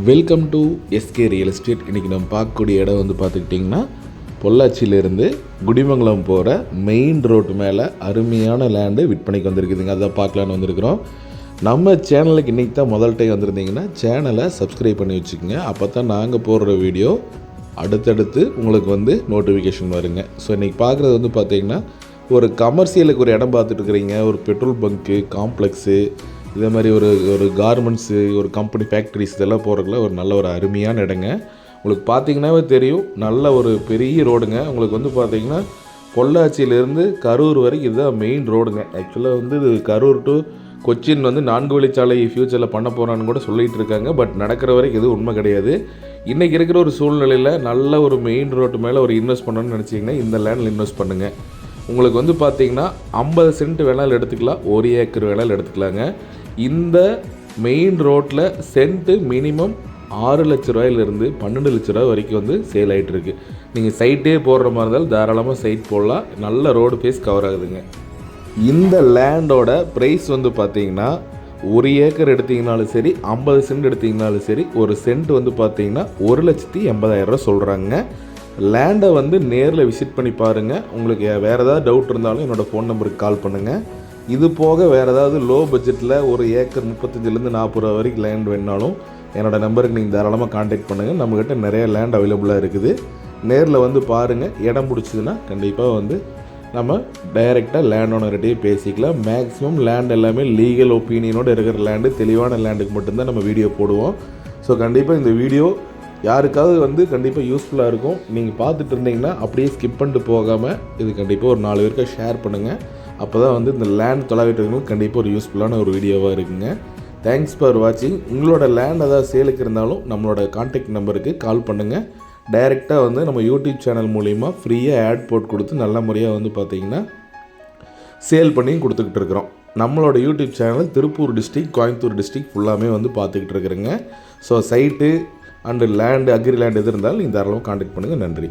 Welcome to SK real estate இன்றைக்கி நம்ம பார்க்கக்கூடிய இடம் வந்து பார்த்துக்கிட்டிங்கன்னா பொள்ளாச்சியிலேருந்து குடிமங்கலம் போகிற மெயின் ரோட்டு மேலே அருமையான லேண்டு விற்பனைக்கு வந்திருக்குதுங்க. அதை பார்க்கலான்னு வந்திருக்கிறோம். நம்ம சேனலுக்கு இன்றைக்கி தான் முதல் டைம் வந்திருந்தீங்கன்னா சேனலை சப்ஸ்கிரைப் பண்ணி வச்சுக்கோங்க. அப்போ தான் நாங்கள் போடுற வீடியோ அடுத்தடுத்து உங்களுக்கு வந்து நோட்டிஃபிகேஷன் வருங்க. ஸோ இன்றைக்கி பார்க்குறது வந்து பார்த்திங்கன்னா ஒரு கமர்ஷியலுக்கு ஒரு இடம் பார்த்துட்டு இருக்கிறீங்க. ஒரு பெட்ரோல் பங்க்கு காம்ப்ளெக்ஸு இதே மாதிரி ஒரு ஒரு கார்மெண்ட்ஸு ஒரு கம்பெனி ஃபேக்ட்ரிஸ் இதெல்லாம் போகிறதுக்குள்ள ஒரு நல்ல ஒரு அருமையான இடங்க. உங்களுக்கு பார்த்தீங்கன்னாவே தெரியும் நல்ல ஒரு பெரிய ரோடுங்க. உங்களுக்கு வந்து பார்த்தீங்கன்னா பொள்ளாச்சியிலேருந்து கரூர் வரைக்கும் இதுதான் மெயின் ரோடுங்க ஆக்சுவலாக வந்து இது கரூர் டு கொச்சின் வந்து நான்கு வழிச்சாலை ஃப்யூச்சரில் பண்ண போகிறான்னு கூட சொல்லிகிட்டு இருக்காங்க. பட் நடக்கிற வரைக்கும் எதுவும் உண்மை கிடையாது. இன்றைக்கி இருக்கிற ஒரு சூழ்நிலையில் நல்ல ஒரு மெயின் ரோட்டு மேலே ஒரு இன்வெஸ்ட் பண்ணணும்னு நினச்சிங்கன்னா இந்த லேண்டில் இன்வெஸ்ட் பண்ணுங்கள் உங்களுக்கு வந்து பார்த்தீங்கன்னா ஐம்பது சென்ட் வேணாலும் எடுத்துக்கலாம் ஒரு ஏக்கர் வேணாலும் எடுத்துக்கலாங்க. இந்த மெயின் ரோட்டில் சென்ட்டு மினிமம் ஆறு லட்ச ரூபாயிலிருந்து பன்னெண்டு லட்ச ரூபாய் வரைக்கும் வந்து சேல் ஆகிட்டு இருக்கு. நீங்கள் சைட்டே போடுற மாதிரி இருந்தாலும் தாராளமாக சைட் போடலாம். நல்ல ரோடு பேஸ் கவர் ஆகுதுங்க. இந்த லேண்டோட ப்ரைஸ் வந்து பார்த்தீங்கன்னா ஒரு ஏக்கர் எடுத்தீங்கனாலும் சரி ஐம்பது சென்ட் எடுத்தீங்கனாலும் சரி ஒரு சென்ட் வந்து பார்த்தீங்கன்னா ஒரு லட்சத்தி எண்பதாயிரரூவா சொல்கிறாங்க லேண்டை வந்து நேரில் விசிட் பண்ணி பாருங்கள் உங்களுக்கு வேறு ஏதாவது டவுட் இருந்தாலும் என்னோடய ஃபோன் நம்பருக்கு கால் பண்ணுங்கள் இது போக வேறு ஏதாவது லோ பட்ஜெட்டில் ஒரு ஏக்கர் முப்பத்தஞ்சிலேருந்து நாற்பது ரூபா வரைக்கும் லேண்ட் வேணாலும் என்னோடய நம்பருக்கு நீங்கள் தாராளமாக காண்டாக்ட் பண்ணுங்கள் நம்மக்கிட்ட நிறைய லேண்ட் அவைலபிளாக இருக்குது. நேரில் வந்து பாருங்கள் இடம் பிடிச்சதுன்னா கண்டிப்பாக வந்து நம்ம டைரெக்டாக லேண்ட் ஓனர்கிட்டயே பேசிக்கலாம். மேக்ஸிமம் லேண்ட் எல்லாமே லீகல் ஒப்பீனியனோடு இருக்கிற லேண்டு தெளிவான லேண்டுக்கு மட்டும்தான் நம்ம வீடியோ போடுவோம். ஸோ கண்டிப்பாக இந்த வீடியோ யாருக்காவது வந்து கண்டிப்பாக யூஸ்ஃபுல்லாக இருக்கும். நீங்கள் பார்த்துட்டு இருந்தீங்கன்னா அப்படியே ஸ்கிப் பண்ணிட்டு போகாமல் இது கண்டிப்பாக ஒரு நாலு பேருக்கு ஷேர் பண்ணுங்கள் அப்போ தான் வந்து இந்த லேண்ட் தொலைவிட்டவங்களுக்கு கண்டிப்பாக ஒரு யூஸ்ஃபுல்லான ஒரு வீடியோவாக இருக்குங்க. தேங்க்ஸ் ஃபார் வாட்சிங் உங்களோட லேண்ட் ஏதாவது சேலுக்கு இருந்தாலும் நம்மளோட காண்டாக்ட் நம்பருக்கு கால் பண்ணுங்கள் டைரெக்டாக வந்து நம்ம யூடியூப் சேனல் மூலிமா ஃப்ரீயாக ஆட் போட்டு கொடுத்து நல்ல முறையாக வந்து பார்த்தீங்கன்னா சேல் பண்ணியும் கொடுத்துக்கிட்டு இருக்கிறோம். நம்மளோட YouTube channel Tiruppur district Coimbatore district ஃபுல்லாமே வந்து பார்த்துக்கிட்டு இருக்கிறேங்க. So site and land agri land எது இருந்தாலும் நீங்கள் தாராளமாக காண்டாக்ட் பண்ணுங்கள் நன்றி.